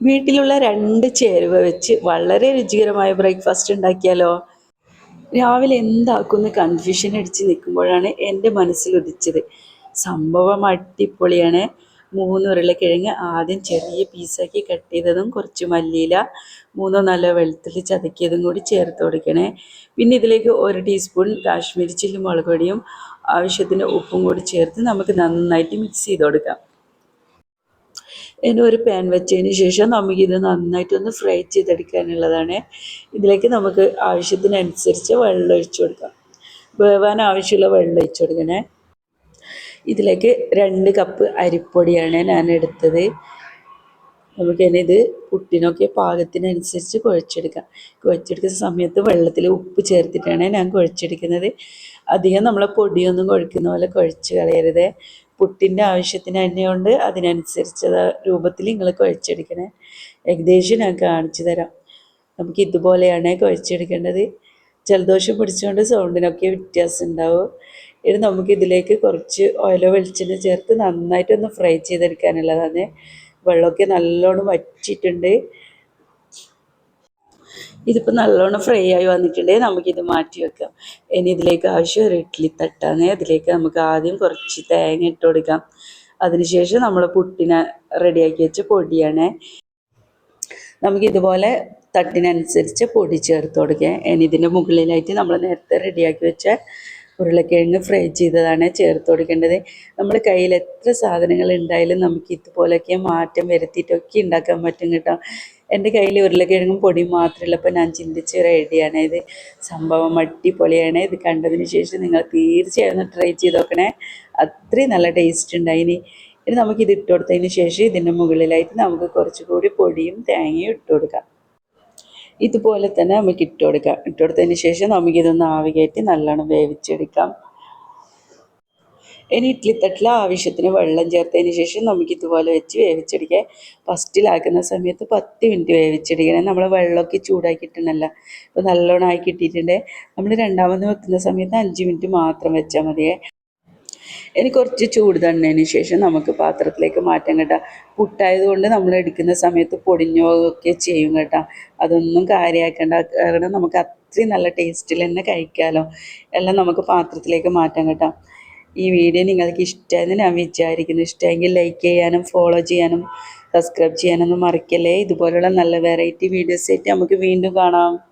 വീട്ടിലുള്ള രണ്ട് ചേരുവ വെച്ച് വളരെ രുചികരമായ ബ്രേക്ക്ഫാസ്റ്റ് ഉണ്ടാക്കിയാലോ? രാവിലെ എന്താക്കുമെന്ന് കൺഫ്യൂഷൻ അടിച്ച് നിൽക്കുമ്പോഴാണ് എന്റെ മനസ്സിൽ ഉദിച്ചത്. സംഭവം അടിപൊളിയാണ്. മൂന്ന് ഉരുളക്കിഴങ്ങ് ആദ്യം ചെറിയ പീസാക്കി കട്ട് ചെയ്തതും കുറച്ച് മല്ലിയില മൂന്നോ നാലോ വെളുത്തുള്ളി ചതക്കിയതും കൂടി ചേർത്ത് കൊടുക്കണേ. പിന്നെ ഇതിലേക്ക് ഒരു ടീസ്പൂൺ കാശ്മീരി ചില്ലി മുളക് പൊടിയും ആവശ്യത്തിന് ഉപ്പും കൂടി ചേർത്ത് നമുക്ക് നന്നായിട്ട് മിക്സ് ചെയ്ത് കൊടുക്കാം. ഇനി ഒരു പാൻ വെച്ചതിന് ശേഷം നമുക്കിത് നന്നായിട്ടൊന്ന് ഫ്രൈ ചെയ്തെടുക്കാനുള്ളതാണ്. ഇതിലേക്ക് നമുക്ക് ആവശ്യത്തിനനുസരിച്ച് വെള്ളം ഒഴിച്ചു കൊടുക്കാം. വേവാൻ ആവശ്യമുള്ള വെള്ളം ഒഴിച്ചു കൊടുക്കണേ. ഇതിലേക്ക് രണ്ട് കപ്പ് അരിപ്പൊടിയാണ് ഞാൻ എടുത്തത്. നമുക്കിനി ഇത് പുട്ടിനൊക്കെ പാകത്തിനനുസരിച്ച് കുഴച്ചെടുക്കാം. കുഴച്ചെടുക്കുന്ന സമയത്ത് വെള്ളത്തിൽ ഉപ്പ് ചേർത്തിട്ടാണ് ഞാൻ കുഴച്ചെടുക്കുന്നത്. അധികം നമ്മൾ പൊടിയൊന്നും കുഴക്കുന്ന പോലെ കുഴച്ച് കളയരുത്. പുട്ടിന്റെ ആവശ്യത്തിന് തന്നെ കൊണ്ട് അതിനനുസരിച്ച് രൂപത്തിൽ നിങ്ങൾ കുഴച്ചെടുക്കണേ. ഏകദേശം ഞാൻ കാണിച്ചു തരാം. നമുക്ക് ഇതുപോലെയാണ് കുഴച്ചെടുക്കേണ്ടത്. ജലദോഷം പിടിച്ചുകൊണ്ട് സൗണ്ടിനൊക്കെ വ്യത്യാസം ഉണ്ടാവും. ഇനി നമുക്ക് ഇതിലേക്ക് കുറച്ച് ഓയിലോ വെളിച്ചെണ്ണ ചേർത്ത് നന്നായിട്ടൊന്ന് ഫ്രൈ ചെയ്തെടുക്കാനുള്ളതാണ്. വെള്ളമൊക്കെ നല്ലോണം വറ്റിയിട്ടുണ്ട്. ഇതിപ്പോൾ നല്ലോണം ഫ്രൈ ആയി വന്നിട്ടുണ്ടെങ്കിൽ നമുക്കിത് മാറ്റി വെക്കാം. ഇനി ഇതിലേക്ക് ആവശ്യം ഒരു ഇഡ്ഡലി തട്ടാന്ന് അതിലേക്ക് നമുക്ക് ആദ്യം കുറച്ച് തേങ്ങ ഇട്ട് കൊടുക്കാം. അതിനുശേഷം നമ്മൾ പുട്ടിനെ റെഡിയാക്കി വെച്ച പൊടിയാണ്. നമുക്ക് ഇതുപോലെ തട്ടിനനുസരിച്ച് പൊടി ചേർത്ത് കൊടുക്കുക ഇനി ഇതിന്റെ മുകളിലായിട്ട് നമ്മൾ നേരത്തെ റെഡിയാക്കി വെച്ച ഉരുളക്കിഴങ്ങ് ഫ്രൈ ചെയ്തതാണ് ചേർത്ത് കൊടുക്കേണ്ടത്. നമ്മൾ കയ്യിൽ എത്ര സാധനങ്ങൾ ഉണ്ടായാലും നമുക്ക് ഇതുപോലെയൊക്കെ മാറ്റം വരുത്തിയിട്ടൊക്കെ ഉണ്ടാക്കാൻ പറ്റും കേട്ടോ. എന്റെ കയ്യിൽ ഉരുളക്കിഴങ്ങും പൊടിയും മാത്രമുള്ളപ്പോൾ ഞാൻ ചിന്തിച്ച ഒരു ഐഡിയയാണ് ഇത്. സംഭവം അടിപൊളിയാണ്. ഇത് കണ്ടതിന് ശേഷം നിങ്ങൾ തീർച്ചയായും ട്രൈ ചെയ്ത് നോക്കണേ. അത്രയും നല്ല ടേസ്റ്റ് ഉണ്ടായിനി ഇനി നമുക്കിത് ഇട്ട് കൊടുത്തതിന് ശേഷം ഇതിന്റെ മുകളിലായിട്ട് നമുക്ക് കുറച്ചുകൂടി പൊടിയും തേങ്ങയും ഇട്ട് കൊടുക്കാം. ഇതുപോലെ തന്നെ നമുക്ക് ഇട്ട് കൊടുക്കാം. ഇട്ട് കൊടുത്തതിന് ശേഷം നമുക്കിതൊന്ന് ആവി കയറ്റി നല്ലോണം വേവിച്ചെടുക്കാം. ഇനി ഇഡ്ലിത്തട്ടിൽ തട്ടിൽ ആവശ്യത്തിന് വെള്ളം ചേർത്തതിന് ശേഷം നമുക്ക് ഇതുപോലെ വെച്ച് വേവിച്ചെടുക്കുക ഫസ്റ്റിലാക്കുന്ന സമയത്ത് പത്ത് മിനിറ്റ് വേവിച്ചെടുക്കണം. നമ്മൾ വെള്ളമൊക്കെ ചൂടാക്കിയിട്ടുണ്ടല്ല ഇപ്പോൾ നല്ലോണം ആക്കി ഇട്ടിട്ടുണ്ടെങ്കിൽ നമ്മൾ രണ്ടാമത് വെക്കുന്ന സമയത്ത് അഞ്ച് മിനിറ്റ് മാത്രം വെച്ചാൽ മതിയേ. ഇനി കുറച്ച് ചൂട് തന്നതിന് ശേഷം നമുക്ക് പാത്രത്തിലേക്ക് മാറ്റാം കേട്ടോ. പുട്ടായതുകൊണ്ട് നമ്മൾ എടുക്കുന്ന സമയത്ത് പൊടിഞ്ഞൊക്കെ ചെയ്യും കേട്ടോ. അതൊന്നും കാര്യമാക്കേണ്ട കാരണം നമുക്ക് അത്രയും നല്ല ടേസ്റ്റിൽ തന്നെ കഴിക്കാമല്ലോ എല്ലാം നമുക്ക് പാത്രത്തിലേക്ക് മാറ്റാം കേട്ടോ. ഈ വീഡിയോ നിങ്ങൾക്ക് ഇഷ്ടമായെന്ന് ഞാൻ വിചാരിക്കുന്നു. ഇഷ്ടമെങ്കിൽ ലൈക്ക് ചെയ്യാനും ഫോളോ ചെയ്യാനും സബ്സ്ക്രൈബ് ചെയ്യാനൊന്നും മറക്കല്ലേ. ഇതുപോലുള്ള നല്ല വെറൈറ്റി വീഡിയോസ് ആയിട്ട് നമുക്ക് വീണ്ടും കാണാം.